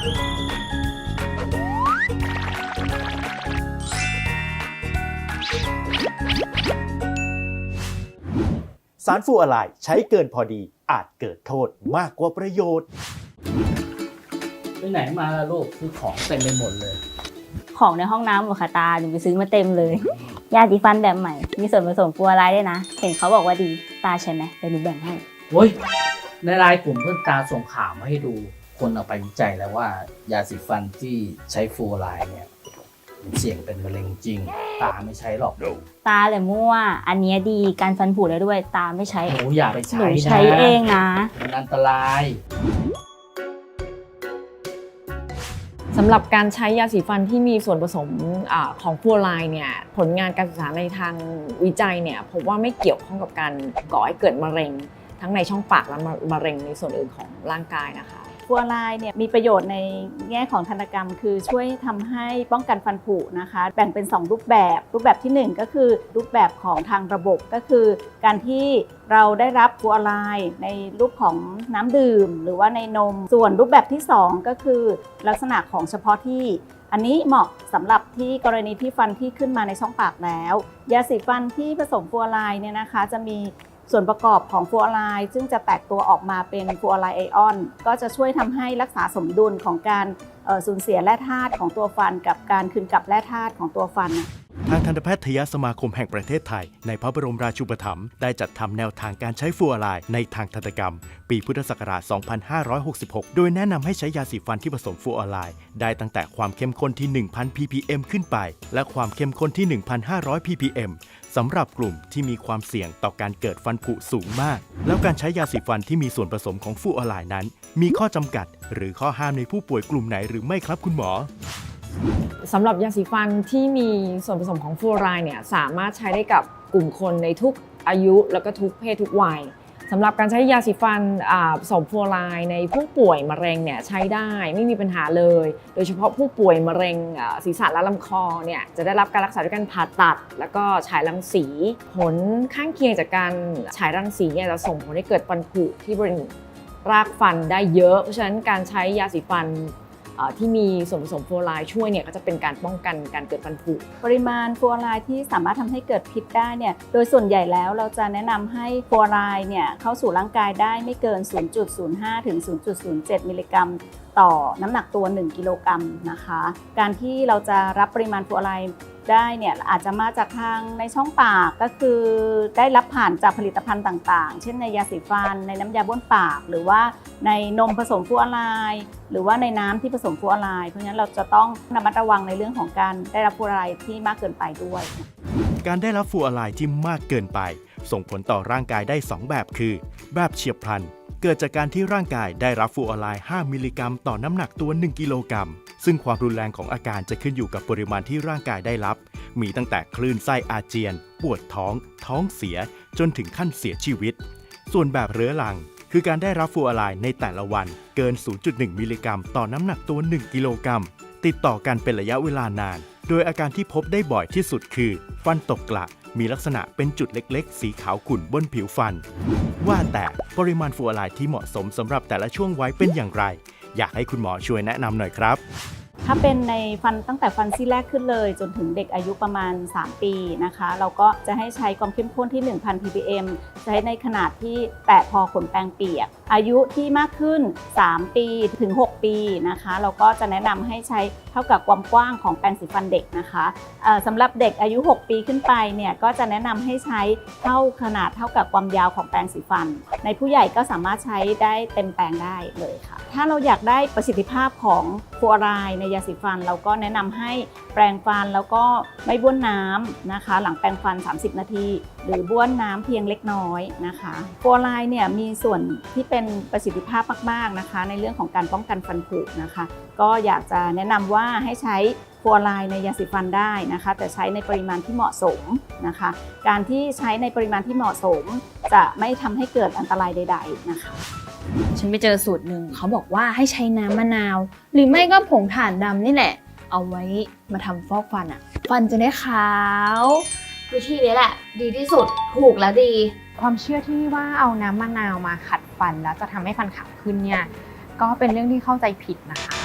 สารฟลูออไรด์ใช้เกินพอดีอาจเกิดโทษมากกว่าประโยชน์ ไปไหนมาล่ะลูกซื้อของเต็มไปหมดเลย ของในห้องน้ำหมดค่ะตาหนูไปซื้อมาเต็มเลย ยาสีฟันแบบใหม่ มีส่วนผสมฟลูออไรด์ด้วยนะ เห็นเขาบอกว่าดี ตาใช่ไหมเดี๋ยวหนูแบ่งให้ โอ้ยในไลน์กลุ่มเพื่อนตาส่งข่าวมาให้ดู คนเอาไปวิจัยแล้วว่ายาสีฟันที่ใช้ฟลูออไรด์เนี่ยมันเสี่ยงเป็นมะเร็งจริง ตาไม่ใช้หรอกตาเลยมั่ว อันเนี้ยดีการฟันผุได้ด้วย ตาไม่ใช้หนูอย่าไปหใช้นูนะใช้เองนะ มันอันตราย สำหรับการใช้ยาสีฟันที่มีส่วนผสมอาของฟลูออไรด์เนี่ยผลงานการศึกษาในทางวิจัยเนี่ยพบว่าไม่เกี่ยวข้องกับการก่อให้เกิดมะเร็ง ทั้งในช่องปากและมะมะเร็งในส่วนอื่นของร่างกายนะคะ ฟลูออไรด์เนี่ยมีประโยชน์ในแง่ของธนกรรม คือช่วยทำให้ป้องกันฟันผุนะคะ แบ่งเป็น 2 รูปแบบ รูปแบบทีหนึ่1 ก็คือรูปแบบของทางระบบก็คือ การที่เราได้รับฟลูออไรด์ในรูปของน้ำดื่ม หรือว่าในนม ส่วนรูปแบบที่ 2 ก็คือลักษณะของเฉพาะที่อันนี้เหมาะสำหรับที่กรณีที่ฟันที่ขึ้นมาในช่องปากแล้ว ยาสีฟันที่ผสมฟลูออไรด์เนี่ยนะคะ จะมี ส่วนประกอบของฟลูออไรด์ซึ่งจะแตกตัวออกมาเป็นฟลูออไรด์ไอออน ก็จะช่วยทำให้รักษาสมดุลของการสูญเสียแร่ธาตุของตัวฟัน กับการคืนกลับแร่ธาตุของตัวฟัน ทางทันตแพทยสมาคมแห่งประเทศไทย ในพระบรมราชูปถัมภ์ได้จัดทำแนวทางการใช้ฟลูออไรด์ในทางทันตกรรม ปีพุทธศักราช 2566 โดยแนะนำให้ใช้ยาสีฟันที่ผสมฟลูออไรด์ได้ตั้งแต่ความเข้มข้นที่ 1,000 ppm ขึ้นไป และความเข้มข้นที่ 1,500 ppm สำหรับกลุ่มที่มีความเสี่ยงต่อการเกิดฟันผุสูงมาก แล้วการใช้ยาสีฟันที่มีส่วนผสมของฟูออไรด์นั้น มีข้อจำกัด หรือข้อห้ามในผู้ป่วยกลุ่มไหนหรือไม่ครับคุณหมอ สำหรับยาสีฟันที่มีส่วนผสมของฟลูออไรด์เนี่ยสามารถใช้ได้กับกลุ่มคนในทุกอายุแล้วก็ทุกเพศทุกวัยสำหรับการใช้ยาสีฟันอ่าผสมฟลูออไรด์ในผู้ป่วยมะเร็งเนี่ยใช้ได้ไม่มีปัญหาเลย โดยเฉพาะผู้ป่วยมะเร็งอ่าศีรษะและลำคอเนี่ยจะได้รับการรักษาด้วยการผ่าตัด แล้วก็ฉายรังสี ผลข้างเคียงจากการฉายรังสีเนี่ยจะส่งผลให้เกิดฟันผุที่บริเวณรากฟันได้เยอะ เพราะฉะนั้นการใช้ยาสีฟัน ที่มีส่วนผสมฟลูออไรด์ช่วยเนี่ยก็จะเป็นการป้องกันการเกิดฟันผุปริมาณฟลูออไรด์ที่สามารถทำให้เกิดพิษได้เนี่ยโดยส่วนใหญ่แล้วเราจะแนะนำให้ฟลูออไรด์เนี่ยเข้าสู่ร่างกายได้ไม่เกิน 0.05 ถึง 0.07 มิลลิกรัมต่อน้ำหนักตัว 1 กิโลกรัมนะคะ การที่เราจะรับปริมาณฟลูออไรด์ ได้เนี่ยอาจจะมาจากทางในช่องปากก็คือได้รับผ่านจากผลิตภัณฑ์ต่างๆ เช่นในยาสีฟัน ในน้ำยาบ้วนปาก หรือว่าในนมผสมฟูออไรหรือว่าในน้ำที่ผสมฟูออไรเพราะฉะนั้นเราจะต้องระมัดระวังในเรื่องของการได้รับฟูออไรที่มากเกินไปด้วย การได้รับฟูออไรที่มากเกินไป ส่งผลต่อร่างกายได้ 2 แบบคือ แบบเฉียบพลัน เกิดจากการที่ร่างกายได้รับฟูออไร5มิลลิกรัม ต่อน้ำหนักตัว 1 กิโลกรัม ซึ่งความรุนแรงของอาการจะขึ้นอยู่กับปริมาณที่ร่างกายได้รับ มีตั้งแต่คลื่นไส้อาเจียน ปวดท้อง ท้องเสีย จนถึงขั้นเสียชีวิต ส่วนแบบเรื้อรัง คือการได้รับฟูออไรในแต่ละวันเกิน 0.1 มิลลิกรัม ต่อน้ำหนักตัว 1 กิโลกรัม ติดต่อกันเป็นระยะเวลานาน โดยอาการที่พบได้บ่อยที่สุดคือ ฟันตกกระมีลักษณะเป็นจุดเล็กๆ สีขาวขุ่นบนผิวฟัน ว่าแต่ปริมาณฟูออไรที่เหมาะสมสำหรับแต่ละช่วงวัยเป็นอย่างไร อยากให้คุณหมอช่วยแนะนำหน่อยครับ ถ้าเป็นในฟันตั้งแต่ฟันซี่แรกขึ้นเลย จนถึงเด็กอายุประมาณ 3 ปีนะคะ เราก็จะให้ใช้ความเข้มข้นที่ 1,000 ppm ใช้ในขนาดที่แตะพอขนแปรงเปียก อายุที่มากขึ้น 3 ปีถึง 6 ปีนะคะ เราก็จะแนะนำให้ใช้เท่ากับความกว้างของแปรงสีฟันเด็กนะคะสำหรับเด็กอายุ 6 ปีขึ้นไปเนี่ยก็จะแนะนำให้ใช้เท่าขนาดเท่ากับความยาวของแปรงสีฟัน ในผู้ใหญ่ก็สามารถใช้ได้เต็มแปรงได้เลยค่ะ ถ้าเราอยากได้ประสิทธิภาพของฟลูออไรด์ในยาสีฟัน เราก็แนะนำให้ แปรงฟันแล้วก็ไม่บ้วนน้ำนะคะ หลังแปรงฟัน 30 นาที หรือบ้วนน้ำเพียงเล็กน้อยนะคะฟลูออไรด์เนี่ยมีส่วนที่เป็นประสิทธิภาพมาก ๆนะคะ ในเรื่องของการป้องกันฟันผุนะคะ ก็อยากจะแนะนำว่าให้ใช้ฟลูออไรด์ในยาสีฟันได้นะคะ แต่ใช้ในปริมาณที่เหมาะสมนะคะ การที่ใช้ในปริมาณที่เหมาะสม จะไม่ทำให้เกิดอันตรายใด ๆนะคะฉันไปเจอสูตรหนึ่งเขาบอกว่าให้ใช้น้ำมะนาว หรือไม่ก็ผงถ่านดำนี่แหละ เอาไว้มาทำฟอกฟันอะฟันจะได้ขาว วิธีนี้แหละ ดีที่สุดถูกและดี ความเชื่อที่ว่าเอาน้ำมะนาวมาขัดฟันแล้วจะทำให้ฟันขาวขึ้นเนี่ยก็เป็นเรื่องที่เข้าใจผิดนะคะ